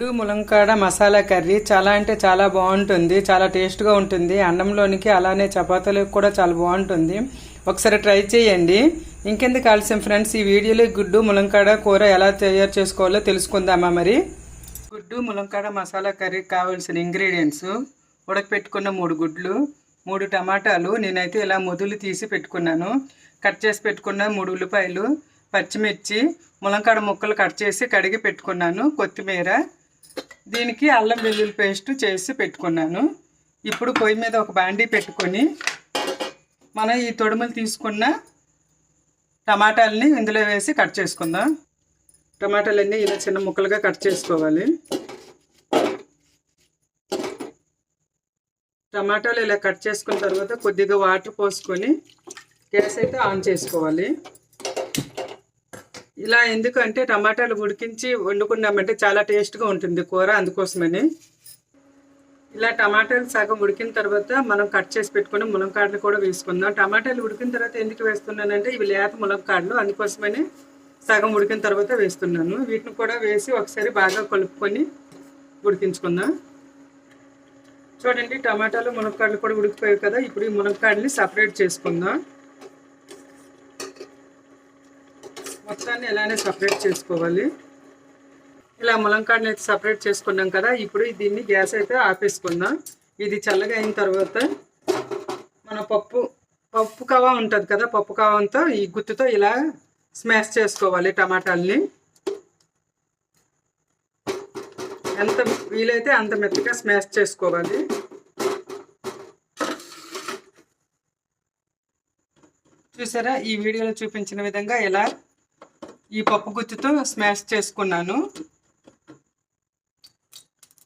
గుడ్డు ములంకాడ మసాలా కర్రీ చాలా అంటే చాలా బాగుంటుంది చాలా టేస్ట్గా ఉంటుంది. అన్నంలోనికి అలానే చపాతీలకు కూడా చాలా బాగుంటుంది. ఒకసారి ట్రై చేయండి. ఇంకెందుకు ఆలస్యం ఫ్రెండ్స్? ఈ వీడియోలో గుడ్డు ములంకాడ కూర ఎలా తయారు చేసుకోవాలో తెలుసుకుందామా మరి? గుడ్డు ములంకాడ మసాలా కర్రీకి కావాల్సిన ఇంగ్రీడియంట్స్ ఉడకపెట్టుకున్న మూడు గుడ్లు మూడు టమాటాలు నేనైతే ఇలా మొదలు తీసి పెట్టుకున్నాను. కట్ చేసి పెట్టుకున్న మూడు ఉల్లిపాయలు పచ్చిమిర్చి ములంకాడ ముక్కలు కట్ చేసి కడిగి పెట్టుకున్నాను కొత్తిమీర దీనికి అల్లం వెల్లుల్లి పేస్ట్ చేసి పెట్టుకున్నాను. ఇప్పుడు పొయ్యి మీద ఒక బాండీ పెట్టుకొని మనం ఈ తొడుములు తీసుకున్న టమాటాలని ఇందులో వేసి కట్ చేసుకుందాం. టమాటాలన్నీ ఇలా చిన్న ముక్కలుగా కట్ చేసుకోవాలి. టమాటాలు ఇలా కట్ చేసుకున్న తర్వాత కొద్దిగా వాటర్ పోసుకొని గ్యాస్ అయితే ఆన్ చేసుకోవాలి. ఇలా ఎందుకంటే టమాటాలు ఉడికించి వండుకున్నామంటే చాలా టేస్ట్గా ఉంటుంది కూర అందుకోసమని. ఇలా టమాటాలు సగం ఉడికిన తర్వాత మనం కట్ చేసి పెట్టుకుని మునక్కాడలు కూడా వేసుకుందాం. టమాటాలు ఉడికిన తర్వాత ఎందుకు వేస్తున్నానంటే ఇవి లేత మునక్కాడలు అందుకోసమని సగం ఉడికిన తర్వాత వేస్తున్నాను. వీటిని కూడా వేసి ఒకసారి బాగా కలుపుకొని ఉడికించుకుందాం. చూడండి టమాటాలు మునక్కాడలు కూడా ఉడికిపోయాయి కదా ఇప్పుడు ఈ మునక్కాడని సపరేట్ చేసుకుందాం. మొత్తాన్ని ఇలానే సపరేట్ చేసుకోవాలి. ఇలా ములంకాడని అయితే సపరేట్ చేసుకున్నాం కదా ఇప్పుడు దీన్ని గ్యాస్ అయితే ఆపేసుకుందాం. ఇది చల్లగా అయిన తర్వాత మన పప్పు పప్పు కవా ఉంటుంది కదా పప్పు కవంతో ఈ గుత్తుతో ఇలా స్మాష్ చేసుకోవాలి టమాటాలని. ఎంత వీలైతే అంత మెత్తగా స్మాష్ చేసుకోవాలి. చూసారా? ఈ వీడియోలో చూపించిన విధంగా ఇలా ఈ పప్పు గుత్తితో స్మాష్ చేసుకున్నాను.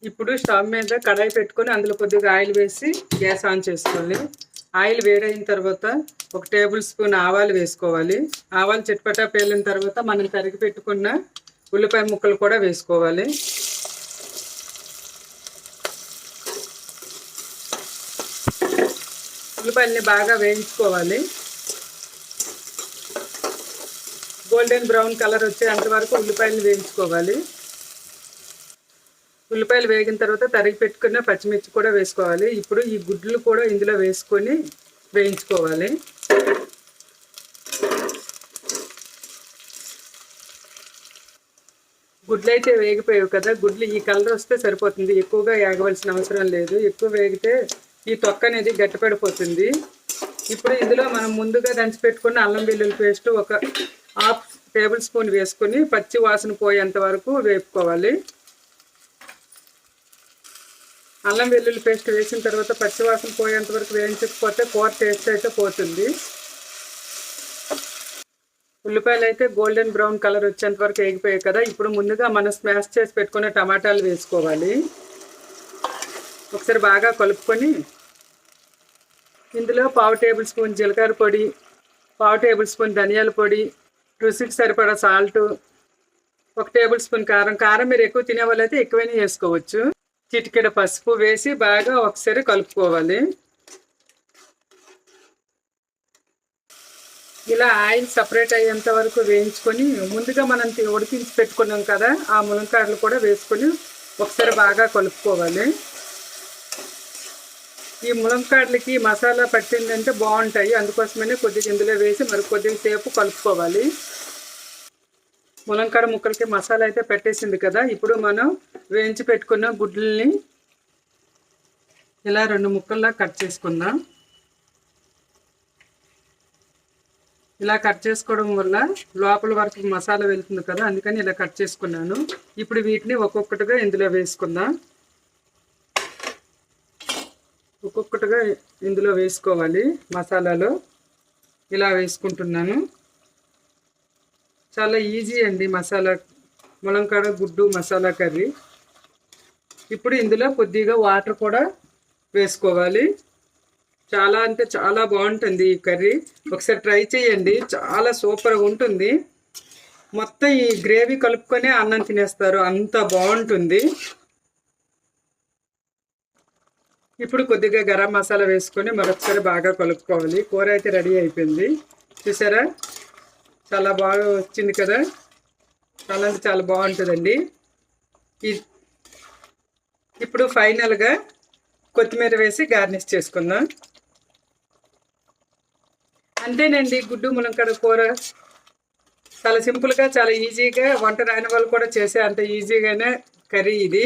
ఇప్పుడు స్టవ్ మీద కడాయి పెట్టుకొని అందులో కొద్దిగా ఆయిల్ వేసి గ్యాస్ ఆన్ చేసుకోవాలి. ఆయిల్ వేడైన తర్వాత ఒక టేబుల్ స్పూన్ ఆవాలు వేసుకోవాలి. ఆవాలు చిట్పటా పేలిన తర్వాత మనం తరిగి పెట్టుకున్న ఉల్లిపాయ ముక్కలు కూడా వేసుకోవాలి. ఉల్లిపాయలని బాగా వేయించుకోవాలి. గోల్డెన్ బ్రౌన్ కలర్ వచ్చేంత వరకు ఉల్లిపాయలు వేయించుకోవాలి. ఉల్లిపాయలు వేగిన తర్వాత తరిగి పెట్టుకున్న పచ్చిమిర్చి కూడా వేసుకోవాలి. ఇప్పుడు ఈ గుడ్లు కూడా ఇందులో వేసుకొని వేయించుకోవాలి. గుడ్లు అయితే వేగిపోయావు కదా గుడ్లు ఈ కలర్ వస్తే సరిపోతుంది. ఎక్కువగా వేగవలసిన అవసరం లేదు. ఎక్కువ వేగితే ఈ తొక్క అనేది గట్టిపడిపోతుంది. ఇప్పుడు ఇందులో మనం ముందుగా దంచి పెట్టుకున్న అల్లం వెల్లుల్లి పేస్ట్ ఒక హాఫ్ టేబుల్ స్పూన్ వేసుకొని పచ్చి వాసన పోయేంత వరకు వేపుకోవాలి. అల్లం వెల్లుల్లి పేస్ట్ వేసిన తర్వాత పచ్చి వాసన పోయేంత వరకు వేయించకపోతే కూర టేస్ట్ అయితే పోతుంది. ఉల్లిపాయలు అయితే గోల్డెన్ బ్రౌన్ కలర్ వచ్చేంత వరకు వేగిపోయాయి కదా. ఇప్పుడు ముందుగా మనం స్మాష్ చేసి పెట్టుకున్న టమాటాలు వేసుకోవాలి. ఒకసారి బాగా కలుపుకొని ఇందులో పావు టేబుల్ స్పూన్ జీలకర్ర పొడి పావు టేబుల్ స్పూన్ ధనియాల పొడి రుచికి సరిపడా సాల్ట్ ఒక టేబుల్ స్పూన్ కారం. కారం మీరు ఎక్కువ తినే వాళ్ళైతే ఎక్కువైనా వేసుకోవచ్చు. చిటికెడ పసుపు వేసి బాగా ఒకసారి కలుపుకోవాలి. ఇలా ఆయిల్ సపరేట్ అయ్యేంత వరకు వేయించుకొని ముందుగా మనం ఉడికించి పెట్టుకున్నాం కదా ఆ ములంకాడలు కూడా వేసుకొని ఒకసారి బాగా కలుపుకోవాలి. ఈ ములంకాడలకి మసాలా పట్టిందంటే బాగుంటాయి. అందుకోసమనే కొద్దిగా ఇందులో వేసి మరి కొద్దిగా సేపు కలుపుకోవాలి. ములంకాడ ముక్కలకి మసాలా అయితే పెట్టేసింది కదా. ఇప్పుడు మనం వేయించి పెట్టుకున్న గుడ్లని ఇలా రెండు ముక్కల్లా కట్ చేసుకుందాం. ఇలా కట్ చేసుకోవడం వల్ల లోపల వరకు మసాలా వెళ్తుంది కదా. అందుకని ఇలా కట్ చేసుకున్నాను. ఇప్పుడు వీటిని ఒక్కొక్కటిగా ఇందులో వేసుకుందాం. ఒక్కొక్కటిగా ఇందులో వేసుకోవాలి మసాలాలో. ఇలా వేసుకుంటున్నాను. చాలా ఈజీ అండి మసాలా ములంకాడ గుడ్డు మసాలా కర్రీ. ఇప్పుడు ఇందులో కొద్దిగా వాటర్ కూడా వేసుకోవాలి. చాలా అంటే చాలా బాగుంటుంది ఈ కర్రీ. ఒకసారి ట్రై చేయండి. చాలా సూపర్గా ఉంటుంది. మొత్తం ఈ గ్రేవీ కలుపుకొని అన్నం తినేస్తారు. అంత బాగుంటుంది. ఇప్పుడు కొద్దిగా గరం మసాలా వేసుకొని మరొకసారి బాగా కలుపుకోవాలి. కూర అయితే రెడీ అయిపోయింది. చూసారా? చాలా బాగా వచ్చింది కదా? చాలా అంటే చాలా బాగుంటుందండి. ఇప్పుడు ఫైనల్గా కొత్తిమీర వేసి గార్నిష్ చేసుకుందాం. అంతేనండి గుడ్డు ములంకడ కూర చాలా సింపుల్గా చాలా ఈజీగా వంట రాని వాళ్ళు కూడా చేసే అంత ఈజీగానే కర్రీ ఇది.